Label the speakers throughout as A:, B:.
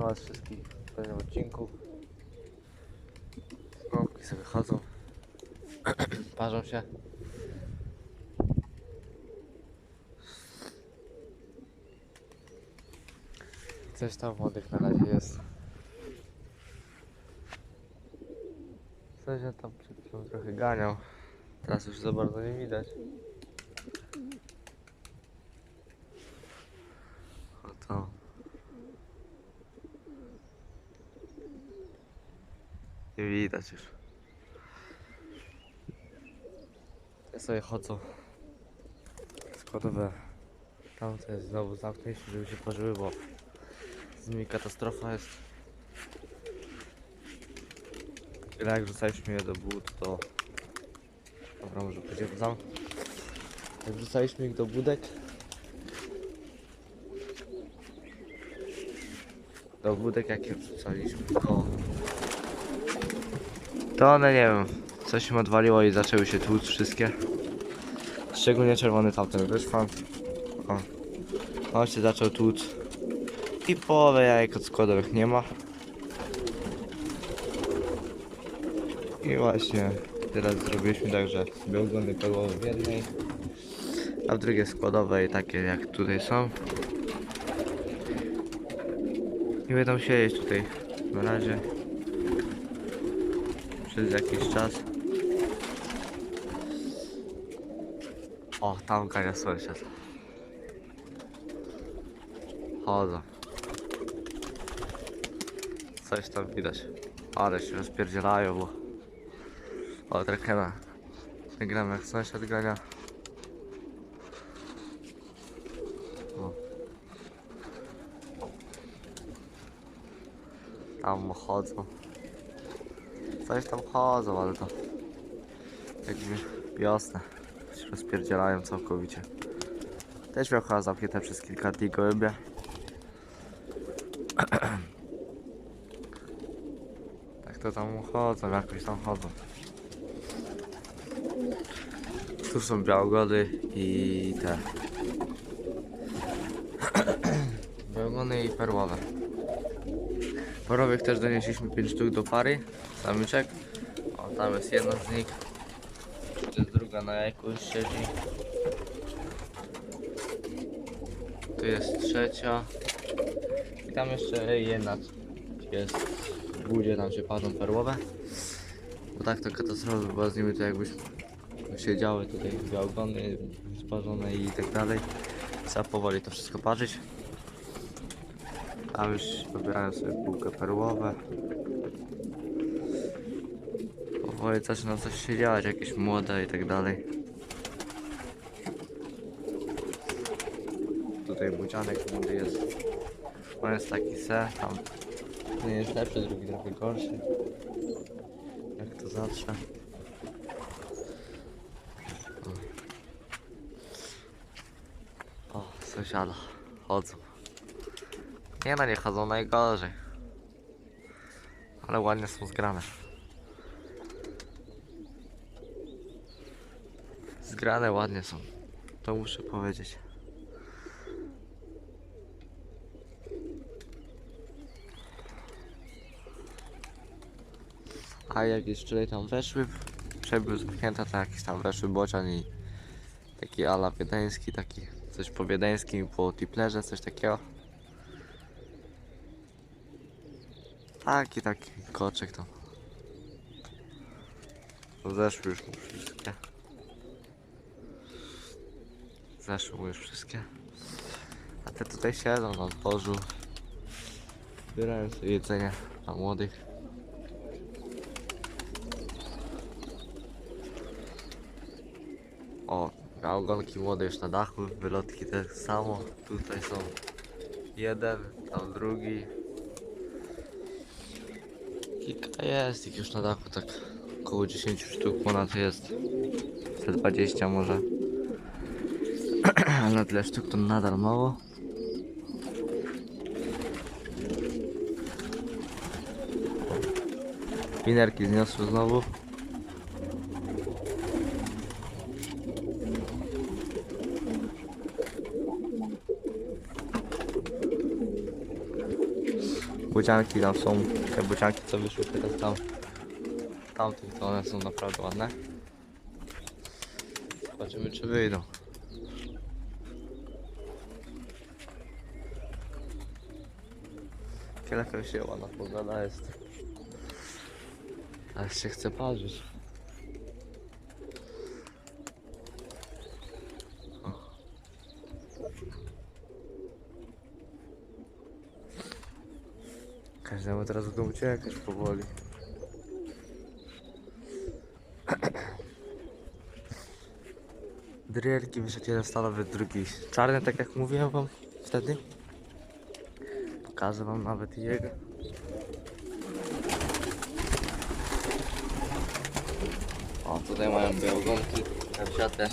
A: Witam was wszystkich w kolejnym odcinku. Skąpki sobie chodzą. Parzą się. Coś tam młodych na razie jest. Coś ja tam przed chwilą trochę ganiał. Teraz już za bardzo nie widać. Nie widać już. Sobie chodzą. Składowe. Tam to jest znowu zamknięcie, żeby się pożyły, bo z nimi katastrofa jest. Ile jak wrzucaliśmy je do bud, to... Dobra, może pójdziemy tam. Jak wrzucaliśmy ich do budek, do budek jakie wrzucaliśmy, to... To one nie wiem, coś im odwaliło i zaczęły się tłuc wszystkie. Szczególnie czerwony tamten wyszwan. O. On się zaczął tłuc. I połowę jajek od składowych nie ma. I właśnie teraz zrobiliśmy tak, że sobie oglądy perłowe w jednej, a w drugiej składowej takie jak tutaj są. I będą siedzieć tutaj na razie przez jakiś czas. O, tam gania sąsiad. Chodzą. Coś tam widać. Ale się rozpierdzielają, bo... O, trekena. Gram jak sąsiad gania. O. Tam chodzą. Coś tam chodzą, ale to... Jakby wiosnę. Się rozpierdzielają całkowicie. Też miał chyba zamknięte przez kilka dni gołębie. Tak to tam chodzą, jakoś tam chodzą. Tu są białogody i te. Białogony i perłowe. Perłowych też donieśliśmy 5 sztuk do pary, samyczek. O, tam jest jedna z nich. To jest druga na jajku siedzi. Tu jest trzecia. I tam jeszcze jedna jest w budzie, tam się parzą perłowe. Bo tak to katastrofa była z nimi, to jakbyś siedziały tutaj białogony sparzone i tak dalej. Trzeba powoli to wszystko parzyć. Tam już wybierają sobie bułkę perłowe. Powoli zaczyna coś się dziać, jakieś młode i tak dalej. Tutaj bucianek młody jest. On jest taki se, tam jeden jest lepszy, drugi trochę gorszy. Jak to zawsze. O, sąsiada, chodzą. Nie no, nie chodzą najgorzej. Ale ładnie są zgrane. Zgrane ładnie są. To muszę powiedzieć. A jak wczoraj tam weszły, przebył zamknięta, to jakiś tam weszły bocian i taki ala wiedeński, taki coś po wiedeńskim, po tiplerze, coś takiego. Taki, taki koczek. To Zeszły już wszystkie. Zeszły już wszystkie. A te tutaj siedzą na dworzu. Zbierają sobie jedzenie dla młodych. O, gałgonki młode już na dachu, wylotki tak samo. Tutaj są jeden, tam drugi. Kilka jest ich już na dachu, tak około 10 sztuk ponad jest. Te 20 może. Ale tyle sztuk to nadal mało. Winerki zniosły znowu. Budzianki tam są, te budzianki co wyszły teraz tam. Tamtych to one są naprawdę ładne. Zobaczymy czy wyjdą. Kielefem się ładna pogoda jest. Ale się chce parzyć. Każdemu teraz w domu uciekać powoli. Wyszedł jeden stalowy, drugi czarny, tak jak mówiłem wam wtedy. Pokażę wam nawet jego. O, tutaj mają białogonki, karciate.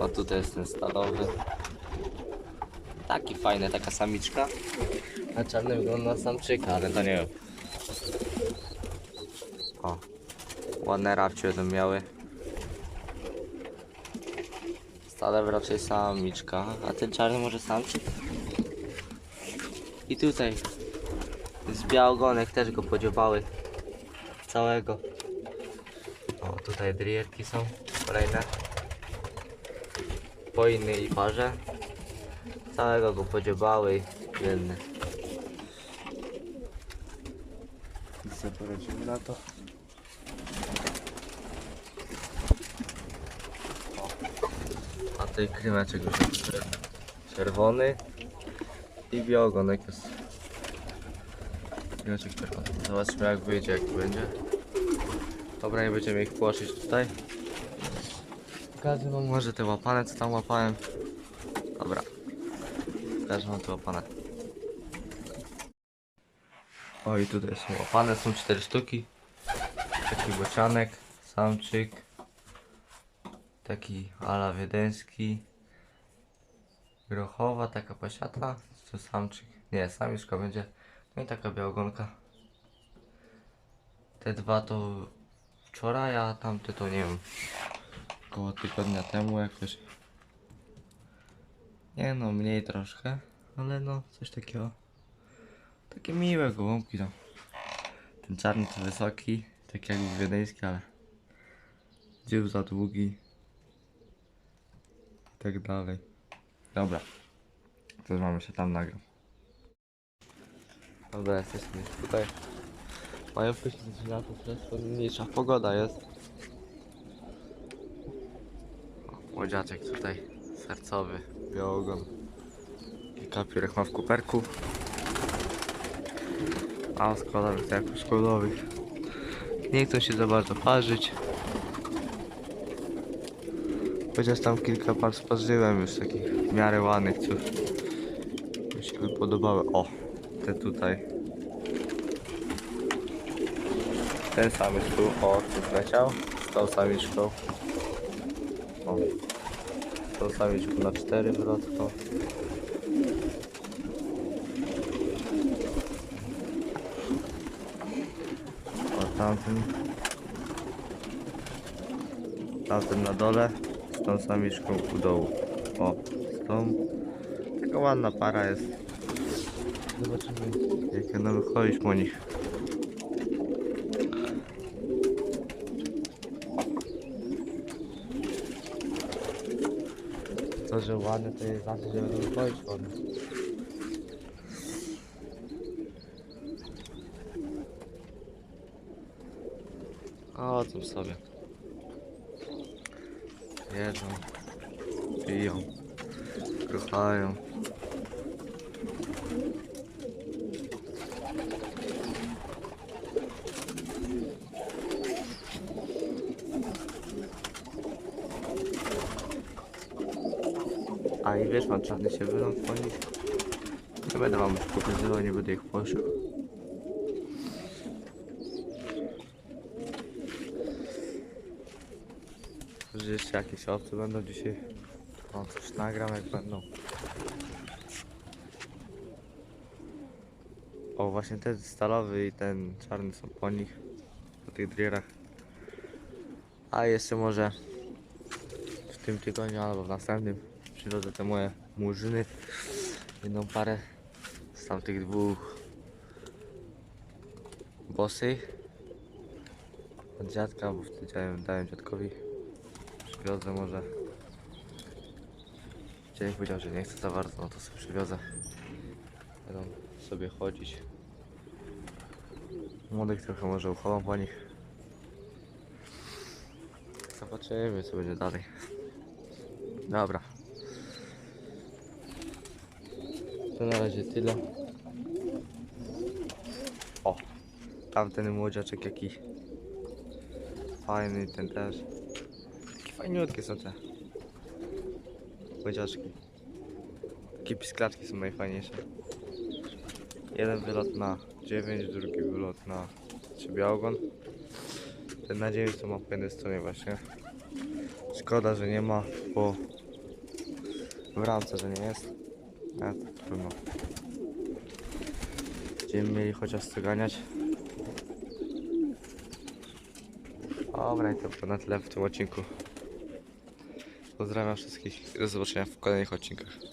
A: O, tutaj jest ten stalowy. Taki fajny, taka samiczka. A czarny wygląda na samczyka, ale to nie wiem. O, ładne rapcie będą miały. Stale raczej samiczka, a ten czarny może samczyk? I tutaj z białogonek też go podziobały. Całego. O, tutaj drierki są kolejne. Po innej parze. Całego go podziobały. Biedny. I co poradzimy na to? A tutaj krymeczek już jest czerwony i białogonek jest. Krymeczek czerwony. Zobaczmy jak wyjdzie, jak będzie. Dobra, nie będziemy ich płoszyć tutaj. Pokażę wam może te łapane, co tam łapałem. Wam te łapane. O i tutaj są łapane, są cztery sztuki. Taki bocianek, samczyk. Taki ala wiedeński. Grochowa, taka pasiata. To samczyk. Nie, samiczka będzie. No i taka białogonka. Te dwa to wczoraj, a tamte to nie wiem. Około tygodnia temu jakoś. Nie no, mniej troszkę, ale no coś takiego. Takie miłe gołąbki tam. Ten czarny to wysoki, tak jak wiedeński, ale dzieł za długi. I tak dalej. Dobra. To mamy się tam nagrał. Dobra, jesteśmy tutaj. Mają pójść na to przez mniejsza pogoda jest. O, Łodziaczek tutaj, sercowy, białogon. Kilka piórek ma w kuperku. A składowych to jak. Nie chcą się za bardzo parzyć. Chociaż tam kilka par sparzyłem już takich w miarę ładnych, co mi się podobały. O, te tutaj. Ten sam jest tu, o, tu leciał. Z tą samiczką. O. Z tą samiczką na cztery wrotko. O, tamten. Tamten na dole. Z tą samiczką u dołu. O, z tą. Taka ładna para jest. Zobaczymy, jak będą wychodzić po nich. Że ładne, to jest znaczy, że będą wychodzić ładne. O, tym sobie. Jedzą, piją, kochają. Wiesz, mam czarny się wylą po nich. Nie będę wam pokazywał, nie będę ich płoszył. Że jeszcze jakieś owce będą dzisiaj. O, coś nagram jak będą. O, właśnie ten stalowy i ten czarny są po nich. Po tych drierach. A jeszcze może w tym tygodniu albo w następnym przyrodzę te moje murzyny. jedną parę z tamtych dwóch bosy od dziadka, bo wtedy dałem, dałem dziadkowi. Przywiozę może. Dzień powiedział, że nie chce za bardzo, no to sobie przywiozę. Będą sobie chodzić. Młodych trochę może uchowam po nich. Zobaczymy co będzie dalej. Dobra. To na razie tyle. O! Tamten młodziaczek jaki fajny, ten też. Takie fajniutkie są te młodziaczki. Takie pisklatki są najfajniejsze. Jeden wylot na 9, drugi wylot na 3 białogon. Ten na 9 to ma po jednej stronie właśnie. Szkoda, że nie ma po w ramce, że nie jest. Ale to trudno. Będziemy mieli chociaż co ganiać. Dobra, i to było na tyle w tym odcinku. Pozdrawiam wszystkich do zobaczenia w kolejnych odcinkach.